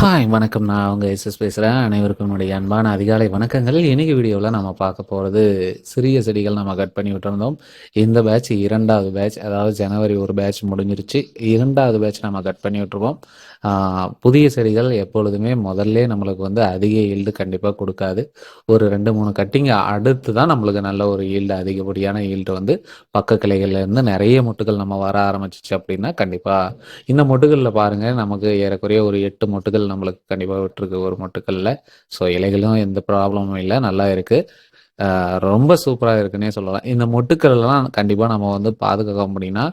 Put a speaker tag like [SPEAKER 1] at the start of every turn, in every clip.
[SPEAKER 1] Hi வணக்கம். நான் அவங்க எஸ்எஸ் பேசுகிறேன் அனைவருக்கும் என்னுடைய அன்பான அதிகாலை வணக்கங்கள். இன்னைக்கு வீடியோவில் நம்ம பார்க்க போகிறது சிறிய செடிகள் நம்ம கட் பண்ணி விட்டுருந்தோம். இந்த பேட்ச் இரண்டாவது பேட்ச் அதாவது ஜனவரி ஒரு பேட்ச் முடிஞ்சிருச்சு. இரண்டாவது பேட்ச் நம்ம கட் பண்ணி விட்டுருவோம். புதிய செடிகள் எப்பொழுதுமே முதல்ல நம்மளுக்கு வந்து அதிக ஈல்டு கண்டிப்பாக கொடுக்காது. ஒரு ரெண்டு மூணு கட்டிங் அடுத்து தான் நம்மளுக்கு நல்ல ஒரு ஈல்டு அதிகப்படியான ஈல்டு வந்து பக்க கிளைகள்லேருந்து நிறைய மொட்டுகள் நம்ம வர ஆரம்பிச்சிச்சு அப்படின்னா கண்டிப்பாக இந்த மொட்டுகளில் பாருங்கள் நமக்கு ஏறக்குறைய ஒரு எட்டு மொட்டுகள் நம்மளுக்கு கண்டிப்பாக விட்டுருக்கு ஒரு மொட்டுக்கல்ல. ஸோ இலைகளும் எந்த ப்ராப்ளமும் இல்லை நல்லா இருக்கு. ரொம்ப சூப்பராக இருக்குன்னே சொல்லலாம். இந்த மொட்டுக்கள்லாம் கண்டிப்பாக நம்ம வந்து பாதுகாக்க முடியும்னா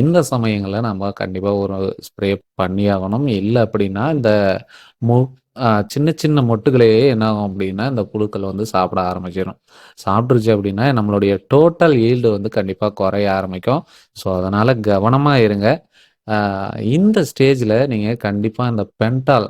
[SPEAKER 1] இந்த சமயங்களில் நம்ம கண்டிப்பாக ஒரு ஸ்ப்ரே பண்ணி ஆகணும். இல்லை அப்படின்னா இந்த மொ சின்ன சின்ன மொட்டுகளையே என்ன ஆகும் அப்படின்னா இந்த புழுக்கள் வந்து சாப்பிட ஆரம்பிச்சிடும் சாப்பிட்ருச்சு அப்படின்னா நம்மளுடைய டோட்டல் ஈல்டு வந்து கண்டிப்பாக குறைய ஆரம்பிக்கும். ஸோ அதனால் கவனமாக இருங்க. இந்த ஸ்டேஜில் நீங்கள் கண்டிப்பாக இந்த பென்டால்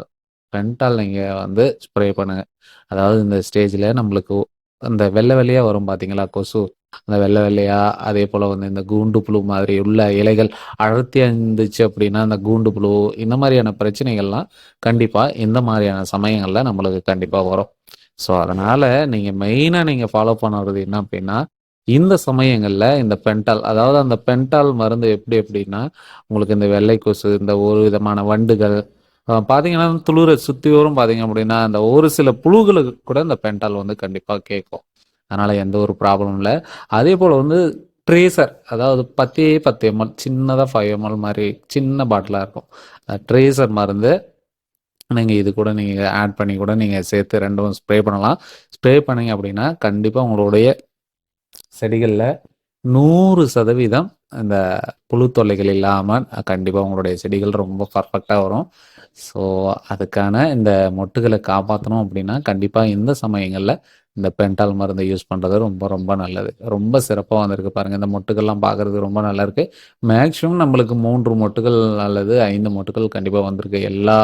[SPEAKER 1] பென்டால் நீங்கள் வந்து ஸ்ப்ரே பண்ணுங்கள் அதாவது இந்த ஸ்டேஜில் நம்மளுக்கு அந்த வெள்ளை வெள்ளையாக வரும் பார்த்தீங்களா கொசு? அந்த வெள்ளை வெள்ளையாக அதே போல் வந்து இந்த கூண்டு புழு மாதிரி உள்ள இலைகள் அடர்த்தி இருந்துச்சு அப்படின்னா அந்த கூண்டு புழு இந்த மாதிரியான பிரச்சனைகள்லாம் கண்டிப்பாக இந்த மாதிரியான சமயங்களில் நம்மளுக்கு கண்டிப்பாக வரும். ஸோ அதனால் நீங்கள் மெயினாக நீங்கள் ஃபாலோ பண்ணுறது என்ன அப்படின்னா இந்த சமயங்களில் இந்த பென்டால் அதாவது அந்த பென்டால் மருந்து எப்படி எப்படின்னா உங்களுக்கு இந்த வெள்ளை கொசு இந்த ஒரு விதமான வண்டுகள் பார்த்தீங்கன்னா துளிரை சுற்றி வரும் பார்த்தீங்க அப்படின்னா அந்த ஒரு சில புழுகளுக்கு கூட இந்த பென்டால் வந்து கண்டிப்பாக கேட்கும். அதனால் எந்த ஒரு ப்ராப்ளமும் இல்லை. அதே போல் வந்து ட்ரேசர் அதாவது பத்தே பத்து எம்எல் சின்னதாக ஃபைவ் எம்எல் மாதிரி சின்ன பாட்டிலாக இருக்கும். ட்ரேசர் மருந்து நீங்கள் இது கூட நீங்கள் ஆட் பண்ணி கூட நீங்கள் சேர்த்து ரெண்டும் ஸ்ப்ரே பண்ணலாம். ஸ்ப்ரே பண்ணீங்க அப்படின்னா கண்டிப்பாக உங்களுடைய செடிகளில் நூறு சதவீதம் இந்த புழு தொல்லைகள் இல்லாமல் கண்டிப்பாக உங்களுடைய செடிகள் ரொம்ப பர்ஃபெக்டாக வரும். ஸோ அதுக்கான இந்த மொட்டுகளை காப்பாற்றணும் அப்படின்னா கண்டிப்பாக இந்த சமயங்களில் இந்த பென்டால் மருந்தை யூஸ் பண்ணுறது ரொம்ப ரொம்ப நல்லது. ரொம்ப சிறப்பாக வந்திருக்கு பாருங்கள் இந்த மொட்டுகள்லாம் பார்க்குறதுக்கு ரொம்ப நல்லா இருக்குது மேக்ஸிமம் நம்மளுக்கு மூன்று மொட்டுகள் அல்லது ஐந்து மொட்டுகள் கண்டிப்பாக வந்திருக்கு. எல்லா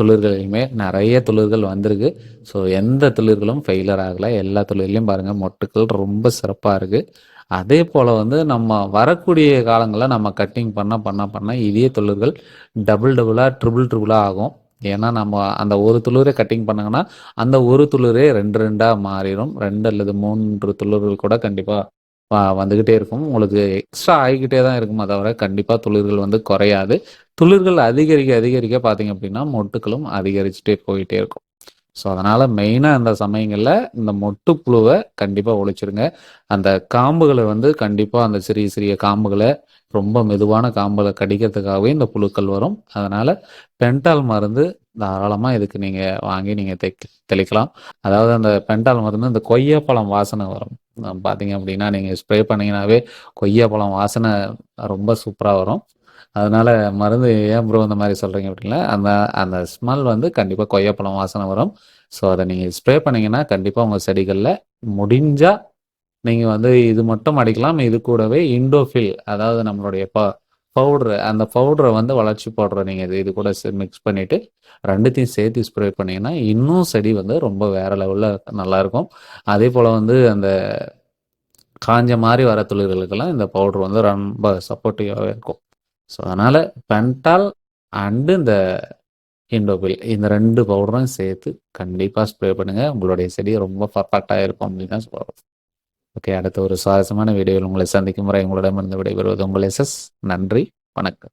[SPEAKER 1] தொழில்களையுமே நிறைய துளிர்கள் வந்திருக்கு. ஸோ எந்த தொழில்களும் ஃபெயிலர் ஆகலை. எல்லா தொழிலையும் பாருங்கள் மொட்டுக்கள் ரொம்ப சிறப்பாக இருக்குது அதே போல் வந்து நம்ம வரக்கூடிய காலங்களில் நம்ம கட்டிங் பண்ண பண்ண பண்ண இதே தொழில்கள் டபுள் டபுளாக ட்ரிபிள் ட்ரிபிளாக ஆகும். ஏன்னா நம்ம அந்த ஒரு துளிரை கட்டிங் பண்ணாங்கன்னா அந்த ஒரு துளிரே ரெண்டு ரெண்டாக மாறிடும். ரெண்டு அல்லது மூன்று துளிர்கள் கூட கண்டிப்பாக வந்துக்கிட்டே இருக்கும். உங்களுக்கு எக்ஸ்ட்ரா ஆகிக்கிட்டே தான் இருக்குமே. தவிர கண்டிப்பாக துளிர்கள் வந்து குறையாது. துளிர்கள் அதிகரிக்க அதிகரிக்க பார்த்தீங்க அப்படின்னா மொட்டுக்களும் அதிகரிச்சுட்டே போயிட்டே இருக்கும். ஸோ அதனால் மெயினாக அந்த சமயங்களில் இந்த மொட்டு புழுவை கண்டிப்பாக ஒழிச்சிருங்க. அந்த காம்புகளை வந்து கண்டிப்பாக அந்த சிறிய சிறிய காம்புகளை ரொம்ப மெதுவான காம்பலை கடிக்கிறதுக்காகவே இந்த புழுக்கள் வரும். அதனால் பென்டால் மருந்து தாராளமாக இதுக்கு நீங்கள் வாங்கி நீங்கள் தெ தெளிக்கலாம். அதாவது அந்த பென்டால் மருந்து இந்த கொய்யாப்பழம் வாசனை வரும். பார்த்தீங்க அப்படின்னா நீங்கள் ஸ்ப்ரே பண்ணிங்கனாவே கொய்யாப்பழம் வாசனை ரொம்ப சூப்பராக வரும். அதனால மருந்து ஏன் ப்ரோ இந்த மாதிரி சொல்கிறீங்க அப்படின்னா அந்த அந்த ஸ்மெல் வந்து கண்டிப்பாக கொய்யாப்பழம் வாசனை வரும். ஸோ அதை நீங்கள் ஸ்ப்ரே பண்ணீங்கன்னா கண்டிப்பாக உங்கள் செடிகளில் முடிஞ்சால் நீங்கள் வந்து இது மட்டும் அடிக்கலாம் இது கூடவே இண்டோஃபில் அதாவது நம்மளுடைய ப பவுட்ரு அந்த பவுடரை வந்து வளர்ச்சி பவுடரை நீங்கள் இது இது கூட மிக்ஸ் பண்ணிவிட்டு ரெண்டுத்தையும் சேர்த்து ஸ்ப்ரே பண்ணிங்கன்னா இன்னும் செடி வந்து ரொம்ப வேறு லெவலில் நல்லாயிருக்கும். அதே போல் வந்து அந்த காஞ்ச மாதிரி வர துளிர்களுக்கெல்லாம் இந்த பவுடர் வந்து ரொம்ப சப்போர்ட்டிவாகவே இருக்கும். ஸோ அதனால் பென்டால் அண்டு இந்த இண்டோபில் இந்த ரெண்டு பவுடரும் சேர்த்து கண்டிப்பாக ஸ்ப்ரே பண்ணுங்கள் உங்களுடைய செடி ரொம்ப பர்ஃபெக்டாக இருக்கும் அப்படின்னு தான் சொல்கிறோம் ஓகே அடுத்த ஒரு சுவாரஸ்யமான வீடியோவில் உங்களை சந்திக்கும் முறை உங்களிடமிருந்து விடைபெறுவது உங்கள் எஸ்எஸ் நன்றி வணக்கம்.